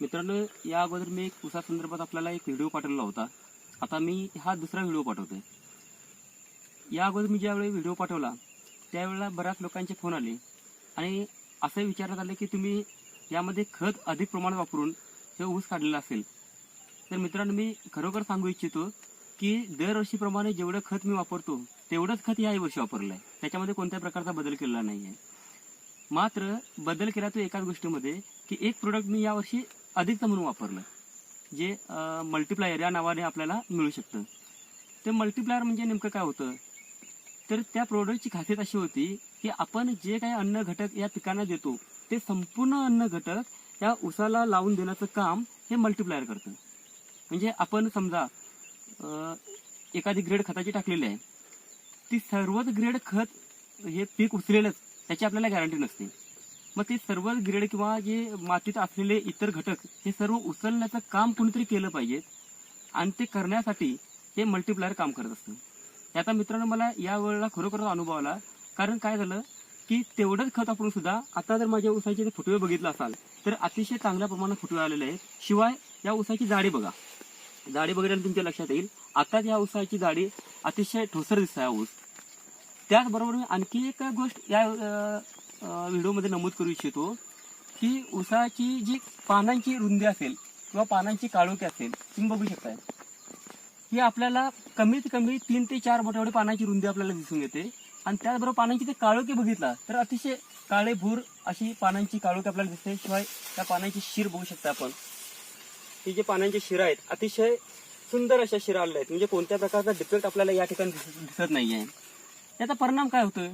मित्रांनो या अगोदर मी एक उसा संदर्भात आपल्याला एक व्हिडिओ पाठवला होता. आता मी हा दुसरा व्हिडिओ पाठवतोय. या अगोदर मी ज्यावेळी व्हिडिओ पाठवला त्यावेळेला बऱ्याच लोकांचे फोन आले. आणि असं विचारण्यात आलं की तुम्ही यामध्ये खत अधिक प्रमाणात वापरून हे ऊस काढलेला असेल. तर मित्रांनो मी खरोखर सांगू इच्छितो की दरवर्षीप्रमाणे जेवढं खत मी वापरतो तेवढंच खत याही वर्षी वापरलं आहे त्याच्यामध्ये कोणत्याही प्रकारचा बदल केलेला नाही आहे मात्र बदल केला तो एकाच गोष्टीमध्ये की एक प्रोडक्ट मी यावर्षी अधिकतम म्हणून वापरलं जे मल्टिप्लायर या नावाने आपल्याला मिळू शकतं. ते मल्टिप्लायर म्हणजे नेमकं काय होतं? तर त्या प्रोडक्टची खासियत अशी होती की आपण जे काही अन्न घटक या पिकांना देतो ते संपूर्ण अन्न घटक या उसाला लावून देण्याचं काम हे मल्टिप्लायर करतं. म्हणजे आपण समजा एखादी ग्रेड खताची टाकलेली आहे. ती सर्वच ग्रेड खत हे पीक उचलेलंच त्याची आपल्याला गॅरंटी नसते. मग ते सर्व ग्रेड किंवा जे मातीत असलेले इतर घटक हे सर्व उचलण्याचं काम कोणीतरी केलं पाहिजे. आणि ते करण्यासाठी हे मल्टिप्लायर काम करत असतं. याचा मित्रांनो मला या वेळेला खरोखरच अनुभव आला. कारण काय झालं की तेवढंच खत आपण सुद्धा आता जर माझ्या उसाचे जर फुटवे बघितलं असाल तर अतिशय चांगल्या प्रमाणात फुटवे आलेले आहेत. शिवाय या उसाची जाडी बघा. जाडी बघितल्याने तुमच्या लक्षात येईल आता या उसाची जाडी अतिशय ठोसर दिसत आहे ऊस. त्याचबरोबर मी आणखी एक गोष्ट या व्हिडिओमध्ये नमूद करू इच्छितो की उसाची जी पानांची रुंदी असेल किंवा पानांची काळोखी असेल तुम्ही बघू शकताय. ही आपल्याला कमीत कमी तीन ते चार बोटा एवढी पानांची रुंदी आपल्याला दिसून येते. आणि त्याचबरोबर पानांची ते काळोखी बघितला तर अतिशय काळे भूर अशी पानांची काळोखी आपल्याला दिसते. शिवाय त्या पानांची शिर बघू शकता आपण. ही जे पानांची शिरा आहेत अतिशय सुंदर अशा शिरा आलेल्या आहेत. म्हणजे कोणत्या प्रकारचा डिफेक्ट आपल्याला या ठिकाणी दिसत दिसत आहे याचा परिणाम काय होतोय?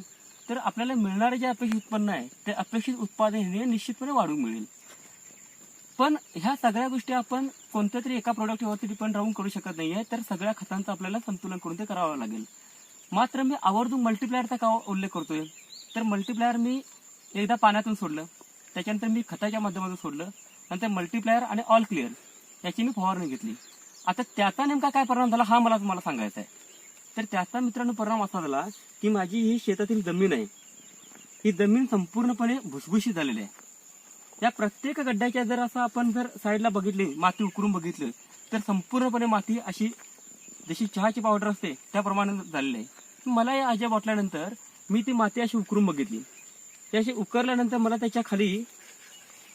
तर आपल्याला मिळणारे जे अपेक्षित उत्पन्न आहे ते अपेक्षित उत्पादन हे निश्चितपणे वाढून मिळेल. पण ह्या सगळ्या गोष्टी आपण कोणत्या तरी एका प्रोडक्टवरती डिपेंड राहून करू शकत नाहीये तर सगळ्या खतांचं आपल्याला संतुलन करून ते करावं लागेल. मात्र मी आवर्जून मल्टीप्लायरचा का उल्लेख करतोय? तर मल्टीप्लायर मी एकदा पाण्यातून सोडलं त्याच्यानंतर मी खताच्या माध्यमातून सोडलं नंतर मल्टीप्लायर आणि ऑल क्लिअर याची मी फवारणी घेतली. आता त्याचा नेमका काय परिणाम झाला हा मला तुम्हाला सांगायचा आहे. तर त्याचा मित्रांनो परिणाम असा झाला की माझी ही शेतातील जमीन आहे. ही जमीन संपूर्णपणे भुसभुशीत झालेली आहे. या प्रत्येक गड्ड्याच्या जर असं आपण जर साईडला बघितली माती उकरून बघितलं तर संपूर्णपणे माती अशी जशी चहाची पावडर असते त्याप्रमाणे झालेली आहे. मला या अजय वाटल्यानंतर मी ती माती अशी उकरून बघितली. ती अशी उकरल्यानंतर मला त्याच्याखाली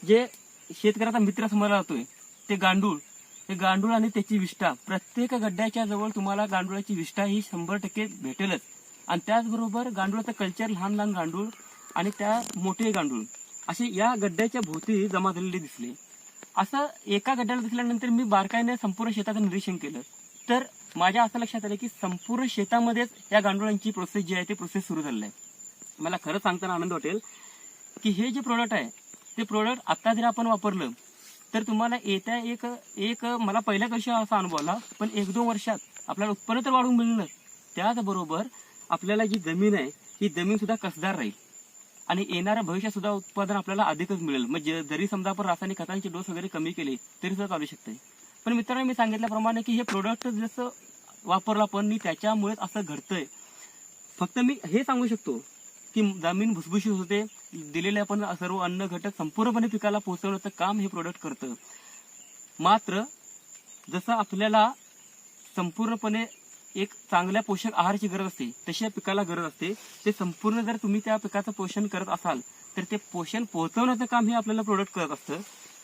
जे शेतकऱ्याचा मित्र समोर जातोय ते गांडूळ हे गांडूळ आणि त्याची विष्ठा. प्रत्येक गड्ड्याच्या जवळ तुम्हाला गांडुळाची विष्ठा ही शंभर टक्के भेटेलच. आणि त्याचबरोबर गांडुळाचं कल्चर लहान लहान गांडूळ आणि त्या मोठे गांडूळ. असे या गड्ड्याच्या भोवती जमा झालेले दिसले. असं एका गड्ड्याला दिसल्यानंतर मी बारकाईने संपूर्ण शेताचं निरीक्षण केलं. तर माझ्या असं लक्षात आलं की संपूर्ण शेतामध्येच या गांडुळांची प्रोसेस जी आहे ती प्रोसेस सुरू झालेली आहे. मला खरं सांगताना आनंद वाटेल की हे जे प्रोडक्ट आहे ते प्रोडक्ट आता जर आपण वापरलं तर तुम्हाला येत्या एक एक मला पहिल्या कशी असा अनुभव आला पण एक दोन वर्षात आपल्याला उत्पन्न तर वाढून मिळणार. त्याचबरोबर आपल्याला जी जमीन आहे ही जमीन सुद्धा कसदार राहील. आणि येणाऱ्या भविष्यात सुद्धा उत्पादन आपल्याला अधिकच मिळेल. म्हणजे जरी समजा आपण रासायनिक खतांचे डोस वगैरे कमी केले तरी सुद्धा चालू शकते पण मित्रांनो मी सांगितल्याप्रमाणे की हे प्रोडक्ट जसं वापरलं पण मी त्याच्यामुळेच असं घडतंय. फक्त मी हे सांगू शकतो की जमीन भुसभुशीत होते. दिलेले आपण सर्व अन्न घटक संपूर्णपणे पिकाला पोहोचवण्याचं काम हे प्रोडक्ट करतं. मात्र जसं आपल्याला संपूर्णपणे एक चांगल्या पोषक आहाराची गरज असते तशी या पिकाला गरज असते. ते संपूर्ण जर तुम्ही त्या पिकाचं पोषण करत असाल तर ते पोषण पोहोचवण्याचं काम हे आपल्याला प्रोडक्ट करत असतं.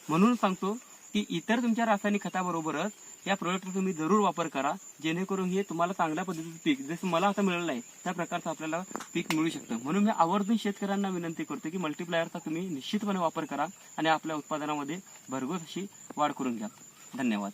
म्हणून सांगतो की इतर तुमच्या रासायनिक खताबरोबरच या प्रोडक्टचा तुम्ही जरूर वापर करा. जेणेकरून हे तुम्हाला चांगल्या पद्धतीचं पीक जसं मला आता मिळालं आहे त्या प्रकारचं आपल्याला पीक मिळू शकतं. म्हणून मी आवर्जून शेतकऱ्यांना विनंती करतो की मल्टीप्लायरचा तुम्ही निश्चितपणे वापर करा आणि आपल्या उत्पादनामध्ये भरघोस अशी वाढ करून घ्या. धन्यवाद.